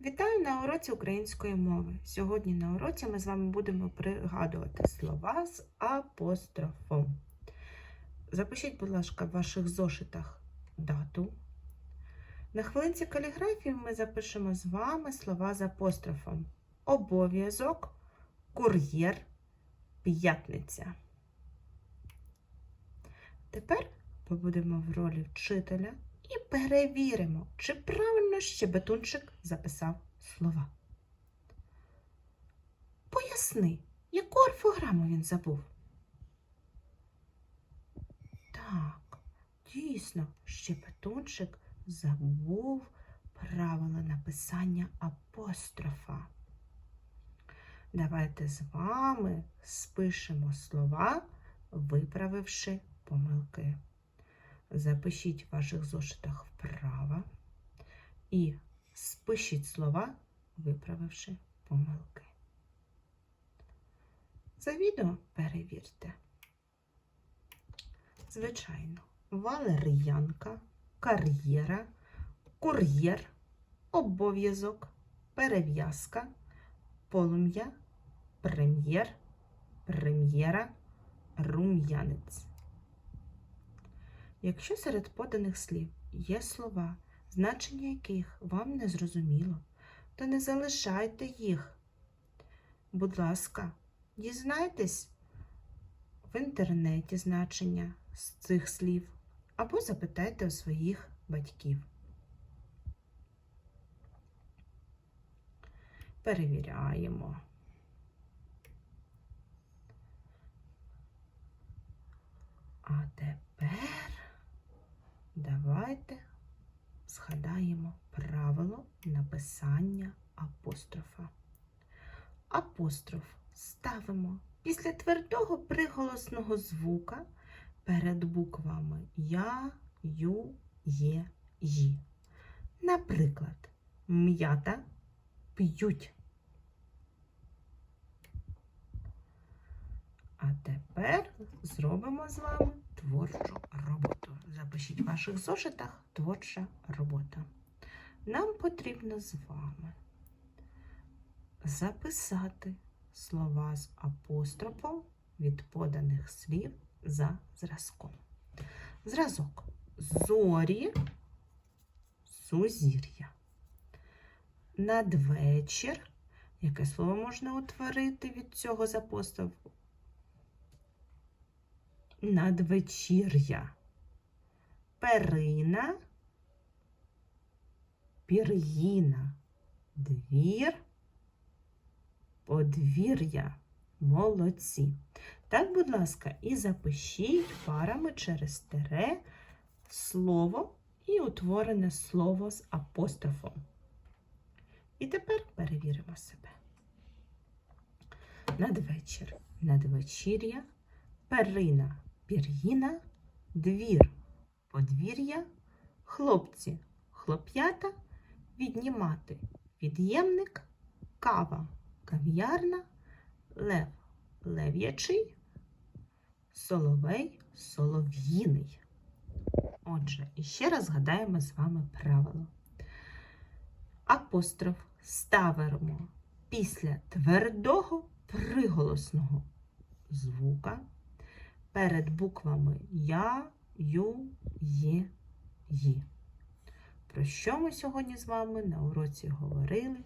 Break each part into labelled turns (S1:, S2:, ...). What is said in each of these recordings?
S1: Вітаю на уроці української мови. Сьогодні на уроці ми з вами будемо пригадувати слова з апострофом. Запишіть, будь ласка, в ваших зошитах дату. На хвилинці каліграфії ми запишемо з вами слова з апострофом. Обов'язок, кур'єр, п'ятниця. Тепер побудемо в ролі вчителя перевіримо, чи правильно щебетунчик записав слова. Поясни, яку орфограму він забув? Так, дійсно, щебетунчик забув правила написання апострофа. Давайте з вами спишемо слова, виправивши помилки. Запишіть в ваших зошитах вправо і спишіть слова, виправивши помилки. За відео перевірте. Звичайно, валер'янка, кар'єра, кур'єр, обов'язок, перев'язка, полум'я, прем'єр, прем'єра, рум'янець. Якщо серед поданих слів є слова, значення яких вам не зрозуміло, то не залишайте їх. Будь ласка, дізнайтесь в інтернеті значення з цих слів або запитайте у своїх батьків. Перевіряємо. А тепер давайте згадаємо правило написання апострофа. Апостроф ставимо після твердого приголосного звука перед буквами Я, Ю, Є, Ї. Наприклад, м'ята п'ють. А тепер зробимо з вами творчу роботу. Запишіть в ваших зошитах творча робота. Нам потрібно з вами записати слова з апострофом від поданих слів за зразком. Зразок зорі, сузір'я. Надвечір. Яке слово можна утворити від цього з апострофу? Надвечір'я, перина, пір'їна, двір, подвір'я. Молодці. Так, будь ласка, і запишіть парами через тере слово і утворене слово з апострофом. І тепер перевіримо себе. Надвечір, надвечір'я, перина, пір'їна, двір, подвір'я, хлопці, хлоп'ята, віднімати, від'ємник, кава, кав'ярна, лев, лев'ячий, соловей, солов'їний. Отже, іще раз згадаємо з вами правило. Апостроф ставимо після твердого приголосного звука перед буквами Я, Ю, Є, Ї. Про що ми сьогодні з вами на уроці говорили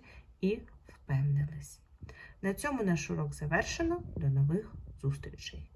S1: і впевнились. На цьому наш урок завершено. До нових зустрічей!